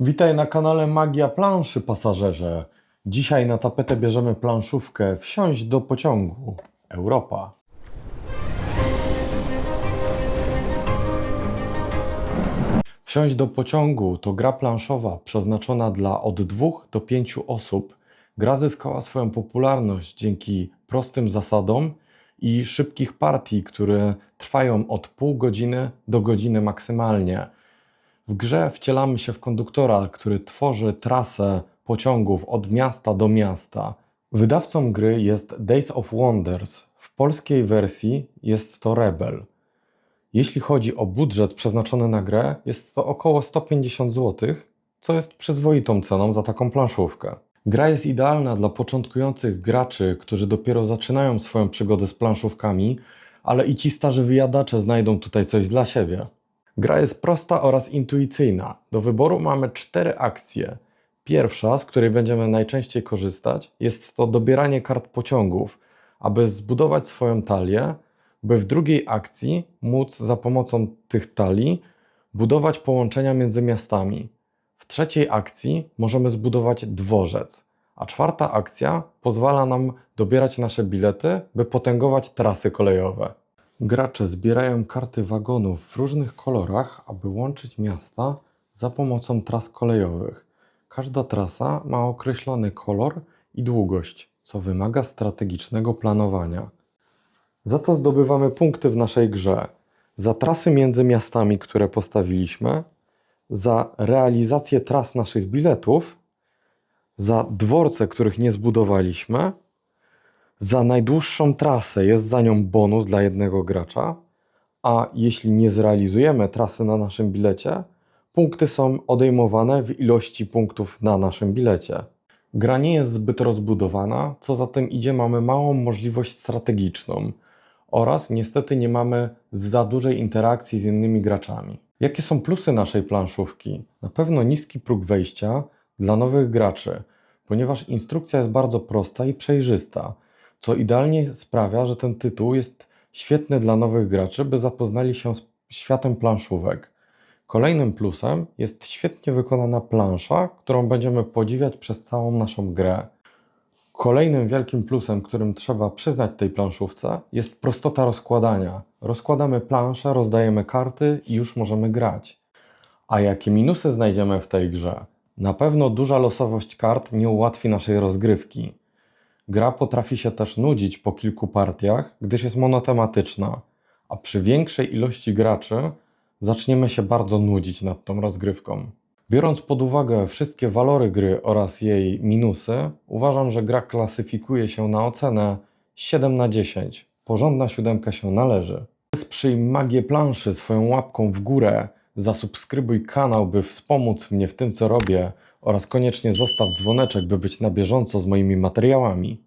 Witaj na kanale Magia Planszy, pasażerze. Dzisiaj na tapetę bierzemy planszówkę Wsiąść do pociągu. Europa. Wsiąść do pociągu to gra planszowa przeznaczona dla od dwóch do pięciu osób. Gra zyskała swoją popularność dzięki prostym zasadom i szybkich partii, które trwają od pół godziny do godziny maksymalnie. W grze wcielamy się w konduktora, który tworzy trasę pociągów od miasta do miasta. Wydawcą gry jest Days of Wonders. W polskiej wersji jest to Rebel. Jeśli chodzi o budżet przeznaczony na grę, jest to około 150 zł, co jest przyzwoitą ceną za taką planszówkę. Gra jest idealna dla początkujących graczy, którzy dopiero zaczynają swoją przygodę z planszówkami, ale i ci starzy wyjadacze znajdą tutaj coś dla siebie. Gra jest prosta oraz intuicyjna. Do wyboru mamy cztery akcje. Pierwsza, z której będziemy najczęściej korzystać, jest to dobieranie kart pociągów, aby zbudować swoją talię, by w drugiej akcji móc za pomocą tych talii budować połączenia między miastami. W trzeciej akcji możemy zbudować dworzec, a czwarta akcja pozwala nam dobierać nasze bilety, by potęgować trasy kolejowe. Gracze zbierają karty wagonów w różnych kolorach, aby łączyć miasta za pomocą tras kolejowych. Każda trasa ma określony kolor i długość, co wymaga strategicznego planowania. Za to zdobywamy punkty w naszej grze. Za trasy między miastami, które postawiliśmy, za realizację tras naszych biletów, za dworce, których nie zbudowaliśmy, za najdłuższą trasę jest za nią bonus dla jednego gracza, a jeśli nie zrealizujemy trasy na naszym bilecie, punkty są odejmowane w ilości punktów na naszym bilecie. Gra nie jest zbyt rozbudowana, co za tym idzie, mamy małą możliwość strategiczną oraz niestety nie mamy za dużej interakcji z innymi graczami. Jakie są plusy naszej planszówki? Na pewno niski próg wejścia dla nowych graczy, ponieważ instrukcja jest bardzo prosta i przejrzysta, co idealnie sprawia, że ten tytuł jest świetny dla nowych graczy, by zapoznali się z światem planszówek. Kolejnym plusem jest świetnie wykonana plansza, którą będziemy podziwiać przez całą naszą grę. Kolejnym wielkim plusem, którym trzeba przyznać tej planszówce, jest prostota rozkładania. Rozkładamy planszę, rozdajemy karty i już możemy grać. A jakie minusy znajdziemy w tej grze? Na pewno duża losowość kart nie ułatwi naszej rozgrywki. Gra potrafi się też nudzić po kilku partiach, gdyż jest monotematyczna, a przy większej ilości graczy zaczniemy się bardzo nudzić nad tą rozgrywką. Biorąc pod uwagę wszystkie walory gry oraz jej minusy, uważam, że gra klasyfikuje się na ocenę 7 na 10. Porządna siódemka się należy. Sprzyj magię planszy swoją łapką w górę, zasubskrybuj kanał, by wspomóc mnie w tym, co robię oraz koniecznie zostaw dzwoneczek, by być na bieżąco z moimi materiałami.